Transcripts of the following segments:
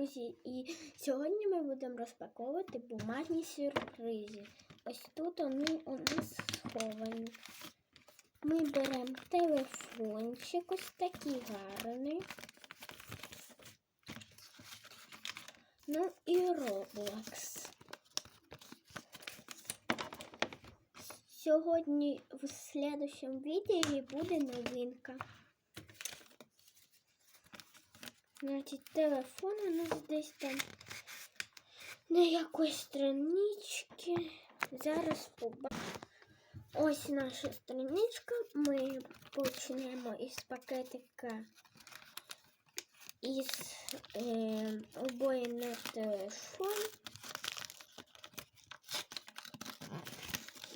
друзі, і сьогодні ми будемо розпаковувати бумажні сюрпризи. Ось тут вони у нас сховані. Ми беремо телефончик, ось такий гарний. Ну і Roblox. Сьогодні в следующем відео буде новинка. Значить, телефон у нас десь там на якоїсь страничці. Зараз побачимо. Ось наша страничка. Ми почнемо із пакетика із е, обоє на телефон.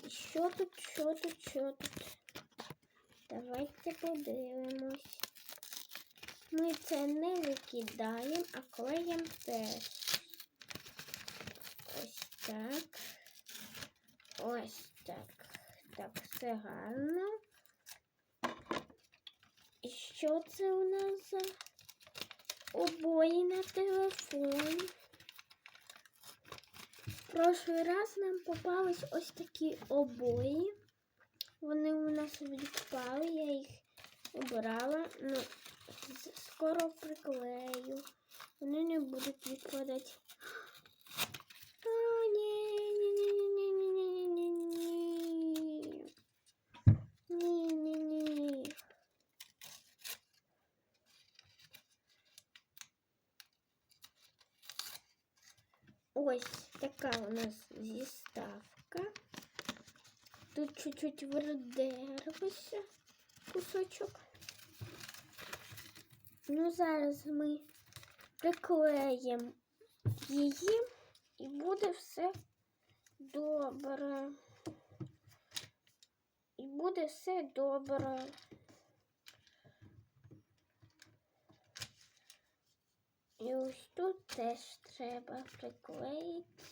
Що тут, що тут, що тут? Давайте подивимось. Ми це не викидаємо, а клеїмо теж. Ось так. Ось так. Так, все гарно. І що це у нас за обої на телефон? Прошлий раз нам попались ось такі обої. Вони у нас відпали, я їх обирала. Ну, скоро приклею. Вони не будуть відпадати. А, ні, ні, ні, ні, ні, ні, ні, ні, ні. Ні, ні, ні. Ось така у нас зіставка. Тут чуть-чуть видервався кусочок. Ну, зараз ми приклеїмо її і буде все добре. І буде все добре. І ось тут теж треба приклеїти.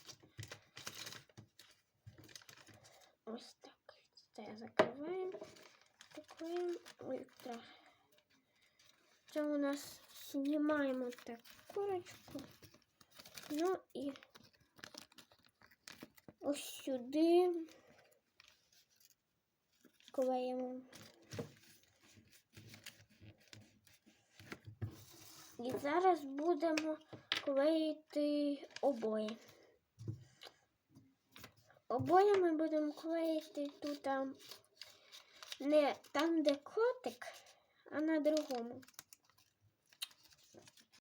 Ось так. Це закриваємо. Приклеїмо. Ой, так. Це у нас знімаємо так курочку. Ну і ось сюди клеїмо. І зараз будемо клеїти обої. Обоє ми будемо клеїти тут не там, де котик, а на другому.